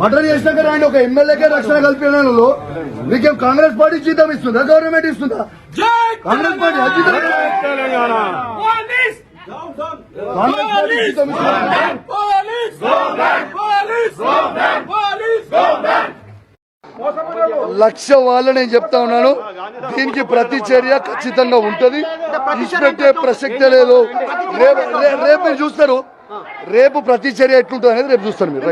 Murder చేసినాక రండి ఒక ఎమ్మెల్యేకే రక్షణ కల్పించడంలో మీకేం కాంగ్రెస్ పార్టీ జీతం ఇస్తుందా? గవర్నమెంట్ ఇస్తుందా? కాంగ్రెస్ పార్టీ కాంగ్రెస్ జీతం లక్ష వాళ్ళు నేను చెప్తా ఉన్నాను. దీనికి ప్రతి చర్య ఖచ్చితంగా ఉంటది. ఇచ్చిపెట్టే ప్రసక్తే లేదు. రేపు రేపు మీరు చూస్తారు. రేపు ప్రతి చర్య ఎట్లుంటుంది అనేది రేపు చూస్తారు మీరు.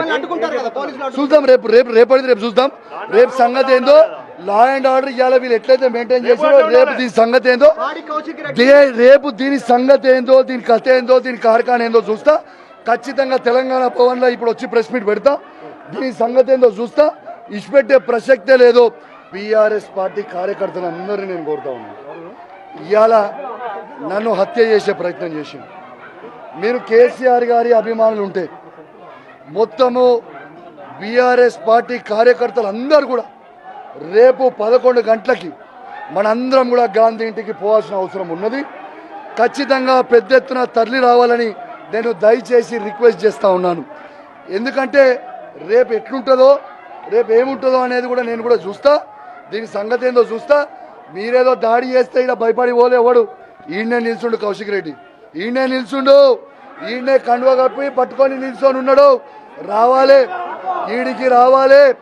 చూద్దాం రేపు రేపు రేపటిది రేపు చూద్దాం. రేపు సంగతి ఏందో లా అండ్ ఆర్డర్ ఇవాళ వీళ్ళు ఎట్లయితే మెయింటైన్ చేసారో రేపు దీని సంగతి ఏందో రేపు దీని సంగతి ఏందో దీని కథ ఏందో దీని కార్ఖాన ఏందో చూస్తా. ఖచ్చితంగా తెలంగాణ భవన్లో ఇప్పుడు వచ్చి ప్రెస్ మీట్ పెడతా. దీని సంగతి ఏందో చూస్తా. ఇచ్చిపెట్టే ప్రసక్తే లేదు. బీఆర్ఎస్ పార్టీ కార్యకర్తలు అందరినీ నేను కోరుతా ఉన్నాను ఇవాళ నన్ను హత్య చేసే ప్రయత్నం చేసింది మీరు కేసీఆర్ గారి అభిమానులు ఉంటే మొత్తము బీఆర్ఎస్ పార్టీ కార్యకర్తలు అందరూ కూడా రేపు పదకొండు గంటలకి మనందరం కూడా గాంధీ ఇంటికి పోవాల్సిన అవసరం ఉన్నది. ఖచ్చితంగా పెద్ద ఎత్తున తరలి రావాలని నేను దయచేసి రిక్వెస్ట్ చేస్తా ఉన్నాను. ఎందుకంటే రేపు ఎట్లుంటుందో రేపు ఏముంటుందో అనేది కూడా నేను కూడా చూస్తా. దీని సంగతి ఏందో చూస్తా. మీరేదో దాడి చేస్తే ఇలా భయపడి పోలేవాడు ఈయనే నిల్చుండు కౌశిక్ రెడ్డి. ఈయనే నిల్చుండు. ఈయనే కండువ కప్పి పట్టుకొని నిల్చొని ఉన్నాడు. రావాలి. ఈడికి రావాలి.